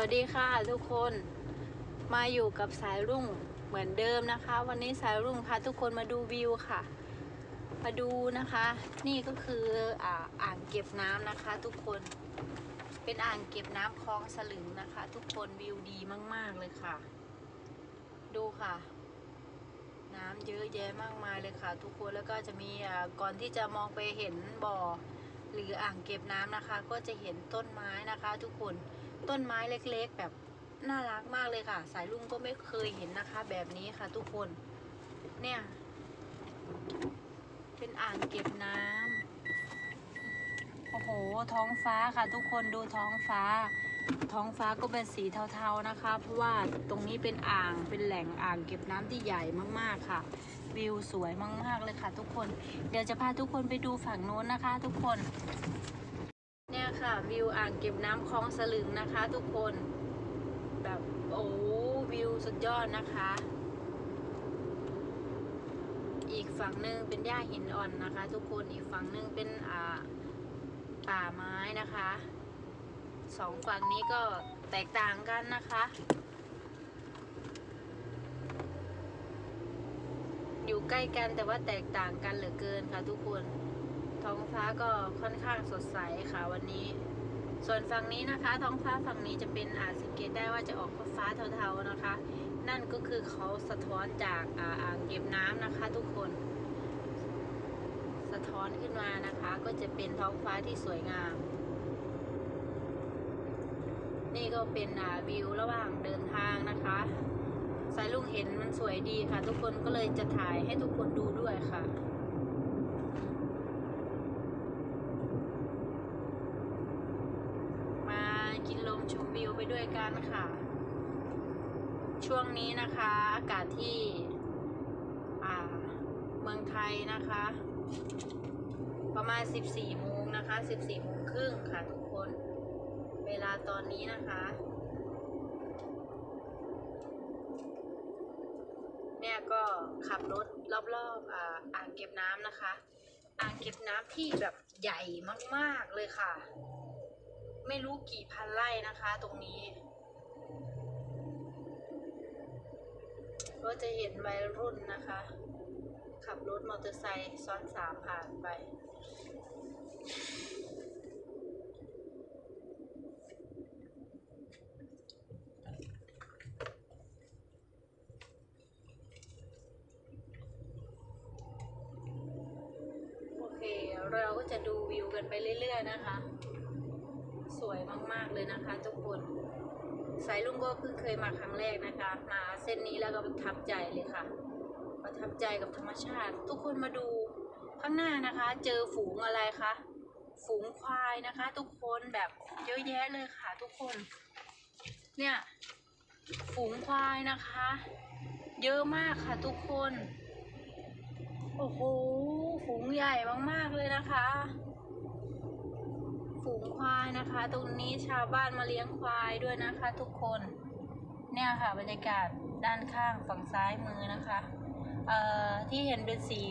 วัสดีค่ะทุกคนมาอยู่กับสายรุ่งเหมือนเดิมนะคะ วันนี้สายรุ่งพาทุกคนมาดูวิวค่ะ มาดูนะคะ นี่ก็คืออ่าอ่างเก็บน้ำนะคะ ทุกคนเป็นอ่างเก็บน้ำคลองสลึงนะคะ ทุกคนวิวดีมาก ๆเลยค่ะ ดูค่ะ น้ำเยอะแยะมากมายเลยค่ะ ทุกคนแล้วก็จะมีอ่าก่อนที่จะมองไปเห็นบ่อ หรืออ่างเก็บน้ำนะคะ ก็จะเห็นต้นไม้นะคะ ทุกคน ต้นไม้เล็กๆ แบบน่ารักมากเลยค่ะ สายลุงก็ไม่เคยเห็นนะคะ แบบนี้ค่ะ ทุกคน เนี่ย เป็นอ่างเก็บน้ำโอ้โห ท้องฟ้าค่ะ ทุกคนดูท้องฟ้า ท้องฟ้าก็เป็นสีเทาๆนะคะ เพราะว่าตรงนี้เป็นอ่างเป็นแหล่งอ่างเก็บน้ำที่ใหญ่มากๆค่ะวิวสวยมาก ๆ เลยค่ะทุกคน เดี๋ยวจะพาทุกคนไปดูฝั่งโน้นนะคะ ทุกคน ค่ะ วิวอ่างเก็บน้ำคลองสลึงนะคะ ทุกคนแบบโอ้วิวสุดยอดนะคะ อีกฝั่งหนึ่งเป็นหญ้าหินอ่อนนะคะ ทุกคนอีกฝั่งหนึ่งเป็นอ่าป่าไม้นะคะสองฝั่งนี้ก็แตกต่างกันนะคะ อยู่ใกล้กันแต่ว่าแตกต่างกันเหลือเกินค่ะทุกคน ท้องฟ้าก็ค่อนข้างสดใสค่ะวันนี้ ส่วนฝั่งนี้นะคะ ท้องฟ้าฝั่งนี้จะเป็นอาจสังเกตได้ว่าจะออกฟ้าเทาๆนะคะ นั่นก็คือเขาสะท้อนจากอ่างเก็บน้ำนะคะทุกคน สะท้อนขึ้นมานะคะ ก็จะเป็นท้องฟ้าที่สวยงาม นี่ก็เป็นวิวระหว่างเดินทางนะคะสายลุงเห็นมันสวยดีค่ะ ทุกคนก็เลยจะถ่ายให้ทุกคนดูด้วยค่ะ มากินลมชมวิวไปด้วย กันค่ะ ช่วงนี้นะคะ อากาศที่เมืองไทยนะคะ ประมาณ 14โมงนะคะ 14โมงครึ่งค่ะทุกคน เวลาตอนนี้นะคะ เนี่ยก็ขับรถรอบๆออ่างเก็บน้ำนะคะอ่างเก็บน้ำที่แบบใหญ่มากๆเลยค่ะ ไม่รู้กี่พันไร่นะคะ ตรงนี้ ก็จะเห็นวัยรุ่นนะคะ ขับรถมอเตอร์ไซค์ซ้อนสามผ่านไปโอเคเราก็จะดูวิวกันไปเรื่อย ๆ นะคะ สวยมาก ๆ เลยนะคะทุกคน สายลุงก็เพิ่งเคยมาครั้งแรกนะคะ มาเส้นนี้แล้วก็ประทับใจเลยค่ะ ประทับใจกับธรรมชาติ ทุกคนมาดูข้างหน้านะคะ เจอฝูงอะไรคะฝูงควายนะคะ ทุกคนแบบเยอะแยะเลยค่ะ ทุกคน เนี่ย ฝูงควายนะคะ เยอะมากค่ะ ทุกคน โอ้โหฝูงใหญ่มากๆเลยนะคะ ฝูงควายนะคะ ตรงนี้ชาวบ้านมาเลี้ยงควายด้วยนะคะ ทุกคน เนี่ยค่ะบรรยากาศด้านข้างฝั่งซ้ายมือนะคะเอ่อที่เห็นเป็นสี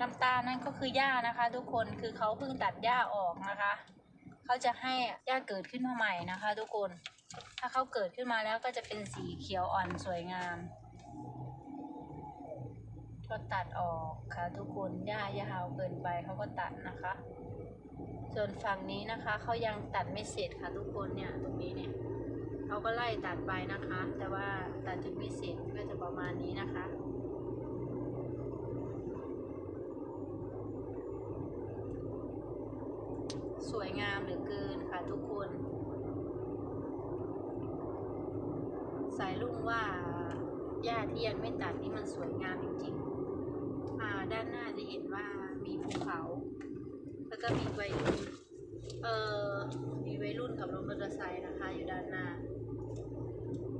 น้ำตาลนั่นก็คือหญ้านะคะ ทุกคนคือเขาเพิ่งตัดหญ้าออกนะคะเขาจะให้หญ้าเกิดขึ้นมาใหม่นะคะ ทุกคน ถ้าเขาเกิดขึ้นมาแล้วก็จะเป็นสีเขียวอ่อนสวยงาม ก็ตัดออกค่ะทุกคนหญ้ายาวเกินไปเขาก็ตัดนะคะ ส่วนฝั่งนี้นะคะเขายังตัดไม่เสร็จค่ะทุกคนเนี่ยตรงนี้เนี่ยเขาก็ไล่ตัดไปนะคะ แต่ว่าตัดยังไม่เสร็จก็จะประมาณนี้นะคะสวยงามเหลือเกินค่ะทุกคน สายลุ่งว่าหญ้าที่ยังไม่ตัดนี่มันสวยงามจริงๆ ด้านหน้าจะเห็นว่ามีภูเขา แล้วก็มีวัยรุ่นเอ่อมีวัยรุ่นขับรถมอเตอร์ไซค์นะคะ อยู่ด้านหน้า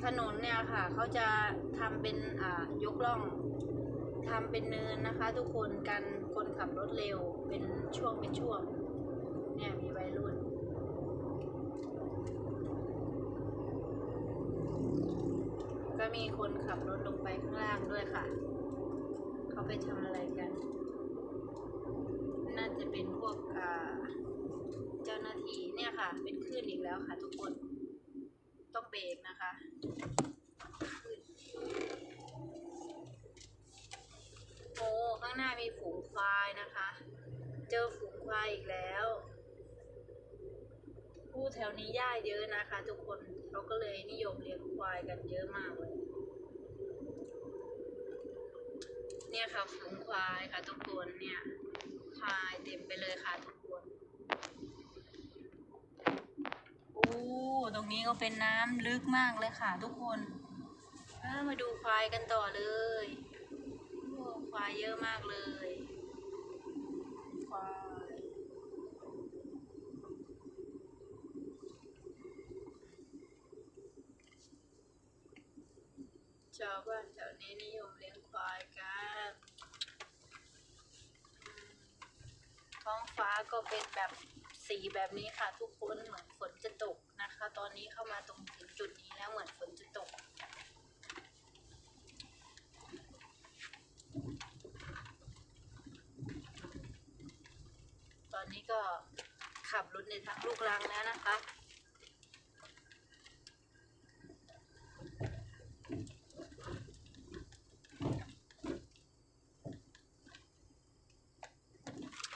ถนนเนี่ยค่ะเขาจะทำเป็นอ่ายกล่องทำเป็นเนินนะคะ ทุกคนกันคนขับรถเร็วเป็นช่วงเป็นช่วง เนี่ยมีวัยรุ่นก็มีคนขับรถลงไปข้างล่างด้วยค่ะ เขาไปทำอะไรกัน น่าจะเป็นพวกเจ้าหน้าที่เนี่ยค่ะ เป็นคลื่นอีกแล้วค่ะ ทุกคน ต้องเบรกนะคะโอ้ข้างหน้ามีฝูงควายนะคะ เจอฝูงควายอีกแล้วผู้แถวนี้หญ้าเยอะนะคะ ทุกคนเขาก็เลยนิยมเลี้ยงควายกันเยอะมากเลย เนี่ยค่ะฝูงควายค่ะทุกคนเนี่ยควายเต็มไปเลยค่ะทุกคนโอ้ตรงนี้ก็เป็นน้ำลึกมากเลยค่ะทุกคนมาดูควายกันต่อเลย ควายเยอะมากเลย ควายชาวบ้านแถวนี้นิยมเลี้ยงควายกันท้องฟ้าก็เป็นแบบสีแบบนี้ค่ะ ทุกคนเหมือนฝนจะตกนะคะ ตอนนี้เข้ามาตรงถึงจุดนี้แล้วเหมือนฝนจะตกตอนนี้ก็ขับรถในทางลูกรังแล้วนะคะ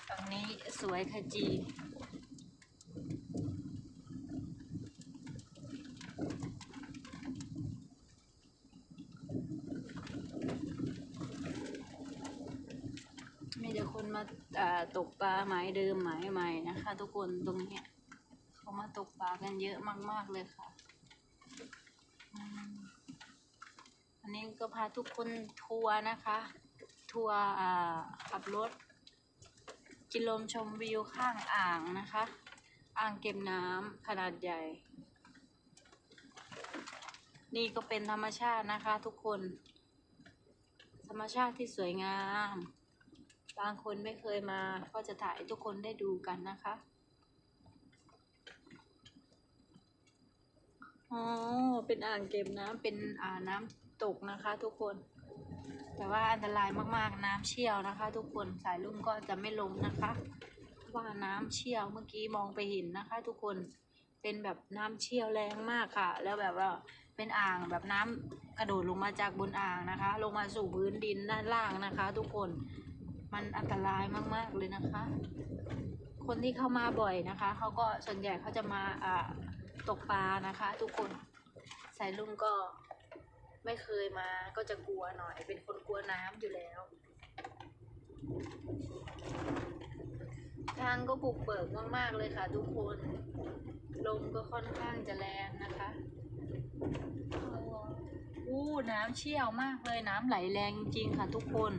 ฝั่งนี้ส วยค่ะจีมีแต่คนมาาตกปลาหมายเดิมหมายใหม่นะคะ ทุกคนตรงนี้เขามาตกปลากันเยอะมาก ๆ เลยค่ะ อันนี้ก็พาทุกคนทัวร์นะคะ ทัวร์ขับรถ กินลมชมวิวข้างอ่างนะคะ อ่างเก็บน้ำขนาดใหญ่ นี่ก็เป็นธรรมชาตินะคะ ทุกคน ธรรมชาติที่สวยงาม บางคนไม่เคยมาก็จะถ่ายทุกคนได้ดูกันนะคะอ๋อเป็นอ่างเก็บน้ำเป็นอ่าน้ำตกนะคะ ทุกคน แต่ว่าอันตรายมากๆน้ำเชี่ยวนะคะ ทุกคนสายลุ่มก็จะไม่ลงนะคะเพราะว่าน้ำเชี่ยวเมื่อกี้มองไปเห็นนะคะ ทุกคนเป็นแบบน้ำเชี่ยวแรงมากค่ะ แล้วแบบว่าเป็นอ่างแบบน้ำกระโดดลงมาจากบนอ่างนะคะ ลงมาสู่พื้นดินด้านล่างนะคะ ทุกคนมันอันตรายมาก ๆเลยนะคะ คนที่เข้ามาบ่อยนะคะเขาก็ส่วนใหญ่เขาจะมาอ่าตกปลานะคะ ทุกคนสายลุงก็ ไม่เคยมาก็จะกลัวหน่อย เป็นคนกลัวน้ำอยู่แล้ว ทางก็บุกเบิกมากๆเลยค่ะทุกคน ลมก็ค่อนข้างจะแรงนะคะอู้น้ำเชี่ยวมากเลยน้ำไหลแรงจริงๆค่ะทุกคน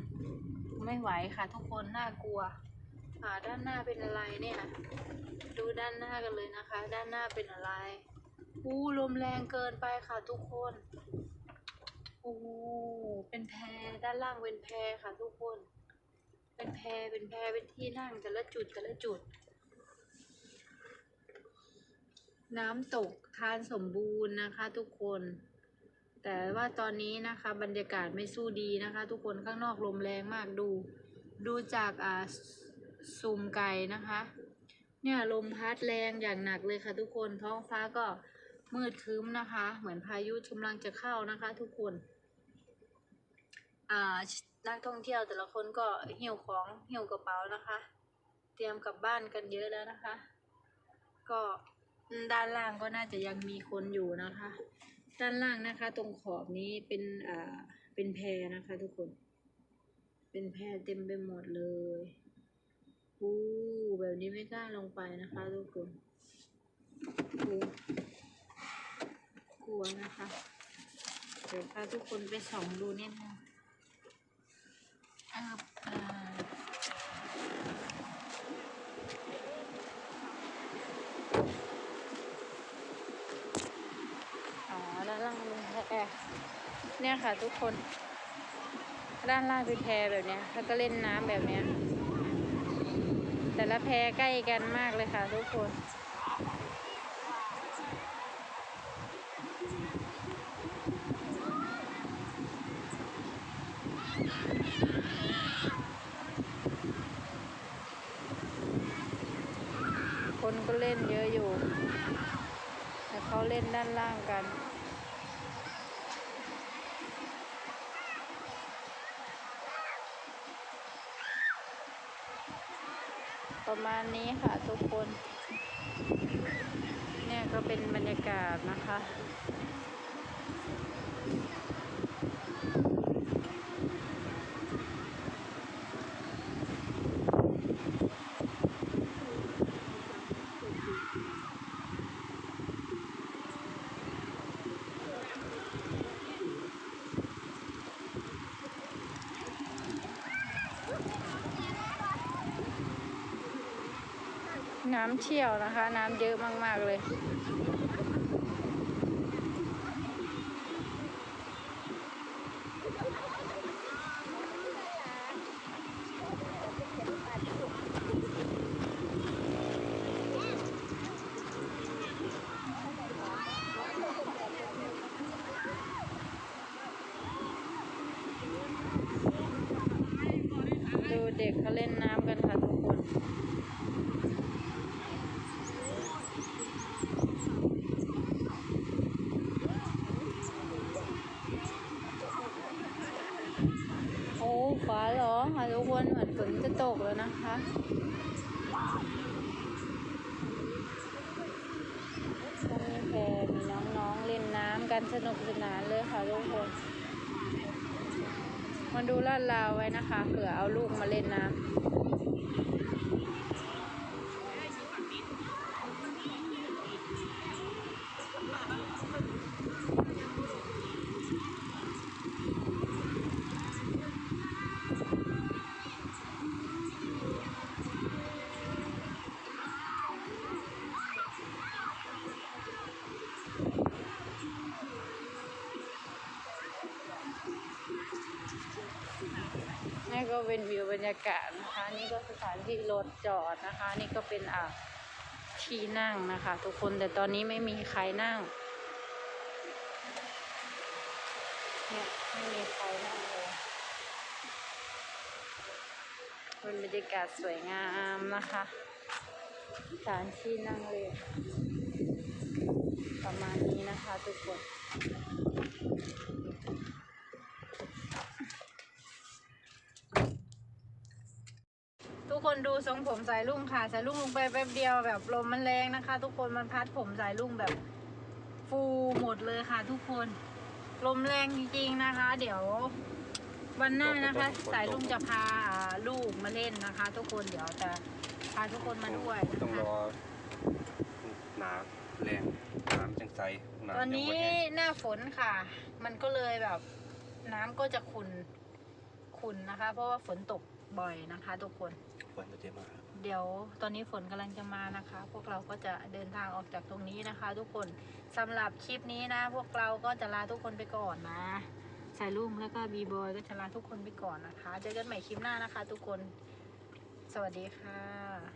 ไม่ไหวค่ะทุกคนน่ากลัวอ่าด้านหน้าเป็นอะไรเนี่ย ดูด้านหน้ากันเลยนะคะ ด้านหน้าเป็นอะไรอู้ลมแรงเกินไปค่ะทุกคน โอ้เป็นแพด้านล่างเป็นแพค่ะทุกคน เป็นแพเป็นแพเป็นที่นั่งแต่ละจุดแต่ละจุด น้ำตกทานสมบูรณ์นะคะ ทุกคน แต่ว่าตอนนี้นะคะ บรรยากาศไม่สู้ดีนะคะ ทุกคนข้างนอกลมแรงมากดู ดูจากอ่าซูมไกลนะคะ เนี่ยลมพัดแรงอย่างหนักเลยค่ะ ทุกคนท้องฟ้าก็มืดครึ้มนะคะ เหมือนพายุกำลังจะเข้านะคะ ทุกคน อ่านักท่องเที่ยวแต่ละคนก็หิ้วของหิ้วกระเป๋านะคะ เตรียมกลับบ้านกันเยอะแล้วนะคะ ก็ด้านล่างก็น่าจะยังมีคนอยู่นะคะ ด้านล่างนะคะ ตรงขอบนี้เป็นอ่าเป็นแพนะคะ ทุกคน เป็นแพเต็มไปหมดเลยอู้แบบนี้ไม่กล้าลงไปนะคะ ทุกคนกลัวกลัวนะคะ เดี๋ยวพาทุกคนไปส่องดูนิดนึงอ่าอ่าอ๋อ ด้านล่างเป็นแพเนี่ยค่ะทุกคน ด้านล่างเป็นแพแบบเนี้ยแล้วก็เล่นน้ำแบบเนี้ย แต่ละแพใกล้กันมากเลยค่ะทุกคน คนก็เล่นเย อะอยู่ แต่เขาเล่นด้านล่างกันประมาณนี้ค่ะทุกคน เนี่ยก็เป็นบรรยากาศนะคะ น้ำเชี่ยวนะคะ น้ำเยอะมากๆเลยดูเด็กเขาเล่นน้ำกันค่ะทุกคน โอ้ฟ้าร้องค่ะทุกคนเหมือนฝนจะตกแล้วนะคะก็มีแพมีน้องๆเล่นน้ำกันสนุกสนานเลยค่ะทุกคนมาดูลาดราวไว้นะคะเผื่อเอาลูกมาเล่นน้ำ เป็นวิวบรรยากาศนะคะ นี่ก็สถานที่รถจอดนะคะ นี่ก็เป็นอ่าที่นั่งนะคะ ทุกคนแต่ตอนนี้ไม่มีใครนั่งเนี่ยไม่มีใครนั่งเลยเป็นบรรยากาศสวยงามนะคะสถานที่นั่งเลยประมาณนี้นะคะ ทุกคน ทุกคนดูทรงผมสายลุงค่ะสายลุงลงไปแป๊บเดียวแบบลมมันแรงนะคะ ทุกคนมันพัดผมสายลุงแบบฟูหมดเลยค่ะ ทุกคนลมแรงจริงๆนะคะ เดี๋ยววันหน้านะคะ สายลุงจะพาอ่าลูกมาเล่นนะคะ ทุกคนเดี๋ยวจะพาทุกคนมาด้วยนะต้องคะรอหนาแรงน้ำจังใสำตอนนี้ยังบ่แห้งหน้าฝนค่ะ มันก็เลยแบบน้ำก็จะขุนขุนนะคะ เพราะว่าฝนตกบ่อยนะคะ ทุกคน ฝนจะเต็มาเดี๋ยวตอนนี้ฝนกำลังจะมานะคะ พวกเราก็จะเดินทางออกจากตรงนี้นะคะ ทุกคนสำหรับคลิปนี้นะ พวกเราก็จะลาทุกคนไปก่อนนะสายลุ่มแล้วก็บีบอยก็จะลาทุกคนไปก่อนนะคะ เจอกันใหม่คลิปหน้านะคะ ทุกคน สวัสดีค่ะ